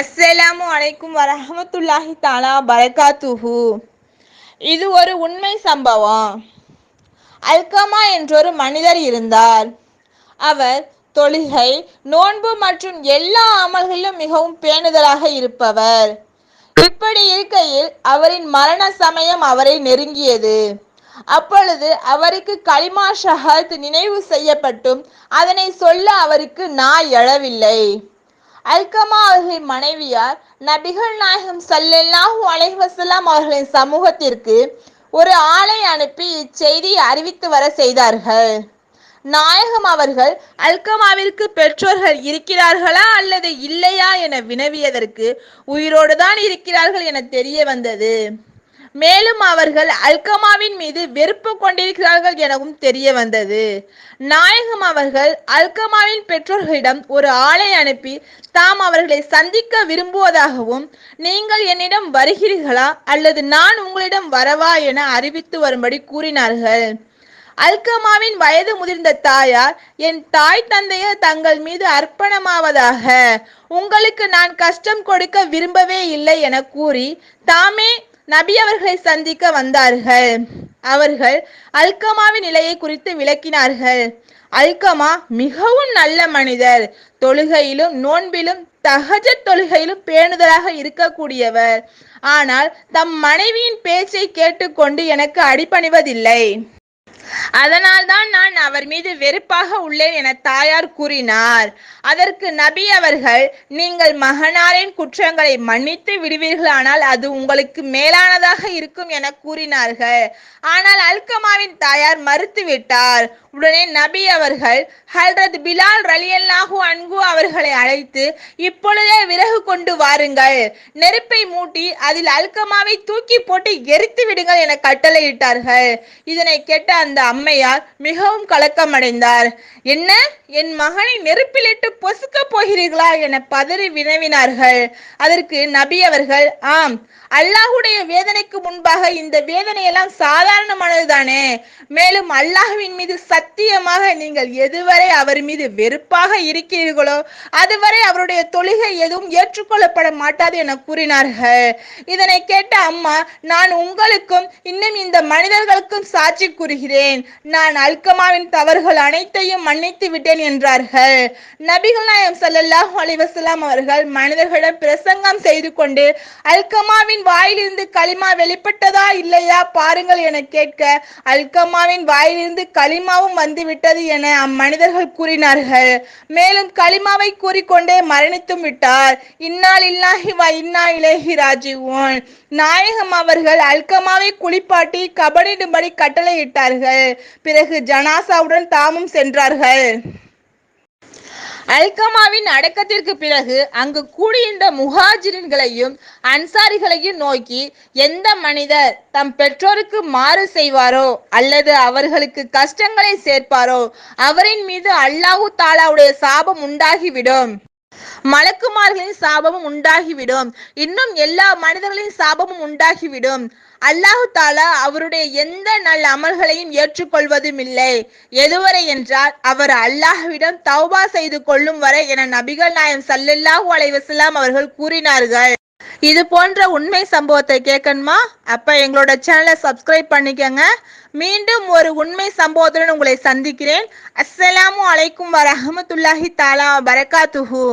அஸ்ஸலாமு அலைக்கும் வரஹமத்துல்லாஹி தாலா பரகாத்துஹு. இது ஒரு உண்மை சம்பவம். அல்கமா என்றொரு மனிதர் இருந்தார். அவர் தொழுகை நோன்பு மற்றும் எல்லா அமல்களிலும் மிகவும் பேணுதலாக இருப்பவர். இப்படி இருக்கையில் அவரின் மரண சமயம் அவரை நெருங்கியது. அப்பொழுது அவருக்கு கலிமா ஷஹத் நினைவு செய்யப்பட்டும். அதனை சொல்ல அவருக்கு நாய் எழவில்லை. அல்கமா அவர்களின் மனைவியார் நபிகள் நாயகம் சல்லல்லாஹு அலைஹசலாம் அவர்களின் சமூகத்திற்கு ஒரு ஆளை அனுப்பி இச்செய்தியை அறிவித்து வர செய்தார்கள். நாயகம் அவர்கள் அல்கமாவிற்கு பெற்றோர்கள் இருக்கிறார்களா அல்லது இல்லையா என வினவியதற்கு உயிரோடு தான் இருக்கிறார்கள் என தெரிய வந்தது. மேலும் அவர்கள் அல்கமாவின் மீது வெறுப்பு கொண்டிருக்கிறார்கள் எனவும் தெரிய வந்தது. நாயகம் அவர்கள் அல்கமாவின் பெற்றோர்களிடம் ஒரு ஆளை அனுப்பி தாம் அவர்களை சந்திக்க விரும்புவதாகவும் நீங்கள் என்னிடம் வருகிறீர்களா? அல்லது நான் உங்களிடம் வரவா? என அறிவித்து வரும்படி கூறினார்கள். அல்கமாவின் வயது முதிர்ந்த தாயார் என் தாய் தந்தையர் தங்கள் மீது அர்ப்பணமாவதாக. உங்களுக்கு நான் கஷ்டம் கொடுக்க விரும்பவே இல்லை என கூறி தாமே நபி அவர்களை சந்திக்க வந்தார்கள். அவர்கள் அல்கமாவின் நிலையை குறித்து விளக்கினார்கள். அல்கமா மிகவும் நல்ல மனிதர். தொழுகையிலும் நோன்பிலும் தகஜ தொழுகையிலும் பேணுதலாக இருக்கக்கூடியவர். ஆனால் தம் மனைவியின் பேச்சை கேட்டுக்கொண்டு எனக்கு அடிபணிவதில்லை. அதனால்தான் நான் அவர் மீது வெறுப்பாக உள்ளேன் என தாயார் கூறினார். அதற்கு நபி அவர்கள் நீங்கள் மகனாரின் குற்றங்களை மன்னித்து விடுவீர்களானால் அது உங்களுக்கு மேலானதாக இருக்கும் என கூறினார்கள். ஆனால் அல்கமாவின் தாயார் மறுத்துவிட்டார். உடனே நபி அவர்கள் ஹல்ரத் பிலால் ரலியல்லாஹு அன்கு அவர்களை அழைத்து இப்பொழுதே விறகு கொண்டு வாருங்கள். நெருப்பை மூட்டி அதில் அல்கமாவை தூக்கி போட்டு எரித்து விடுங்கள் என கட்டளையிட்டார்கள். இதனை கேட்ட அந்த அம்மையார் மிகவும் கலக்கமடைந்தார். என்ன? என் மகனை நெருப்பிலிட்டு பொசுக்க போகிறீர்களா என பதறி வினவினார்கள். அதற்கு நபி அவர்கள் ஆம் அல்லாஹுடைய வேதனைக்கு முன்பாக இந்த வேதனையெல்லாம் சாதாரணமானதுதானே? மேலும் அல்லாஹுவின் மீது சத்தியமாக நீங்கள் எதுவரை அவர் மீது வெறுப்பாக இருக்கிறீர்களோ அதுவரை அவருடைய தொழுகை எதுவும் ஏற்றுக்கொள்ளப்பட மாட்டாது என கூறினார்கள். இதனை கேட்ட அம்மா நான் உங்களுக்கும் இன்னும் இந்த மனிதர்களுக்கும் சாட்சி கூறுகிறேன். நான் அல்கமாவின் தவறுகள் அனைத்தையும் மன்னித்து விட்டேன் என்றார்கள். நபிகள் நாயம் சல்லல்லாஹு அலிவசலாம் அவர்கள் மனிதர்களிடம் பிரசங்கம் செய்து கொண்டு அல்கமாவின் வாயிலிருந்து களிமா வெளிப்பட்டதா இல்லையா பாருங்கள் என கேட்க அல்கமாவின் வாயிலிருந்து களிமாவும் வந்து விட்டது என அம்மனிதர்கள் கூறினார்கள். மேலும் களிமாவை கூறிக்கொண்டே மரணித்தும் விட்டார். இன்னால் இல்லாஹி வ இன்னா இலேஹி ராஜிவோன் நாயகம் அவர்கள் அல்கமாவை குளிப்பாட்டி கபடிடும்படி கட்டளையிட்டார்கள். பிறகு ஜனாசாவுடன் தாமும் சென்றார்கள். அல்கமாவின் அடக்கத்திற்கு பிறகு அங்கு கூடியிருந்த முஹாஜிரின்களையும் அன்சாரிகளையும் நோக்கி எந்த மனிதர் தம் பெற்றோருக்கு மாறு செய்வாரோ அல்லது அவர்களுக்கு கஷ்டங்களை சேர்ப்பாரோ அவரின் மீது அல்லாஹு தாலாவுடைய சாபம் உண்டாகிவிடும். மலக்குமார்களின் சாபமும் உண்டாகிவிடும். இன்னும் எல்லா மனிதர்களின் சாபமும் உண்டாகிவிடும். அல்லாஹு தாலா அவருடைய எந்த நல்ல அமல்களையும் ஏற்றுக்கொள்வதும் இல்லை எதுவரை என்றால் அவர் அல்லாஹ்விடம் தௌபா செய்து கொள்ளும் வரை என நபிகள் நாயம் சல்லல்லாஹு அலைவசலாம் அவர்கள் கூறினார்கள். இது போன்ற உண்மை சம்பவத்தை கேட்கணுமா? அப்ப எங்களோட சேனலை சப்ஸ்கிரைப் பண்ணிக்கங்க. மீண்டும் ஒரு உண்மை சம்பவத்துடன் உங்களை சந்திக்கிறேன். அஸ்ஸலாமு அலைக்கும் வரஹமத்துல்லாஹி தாலா பரகாத்துஹூ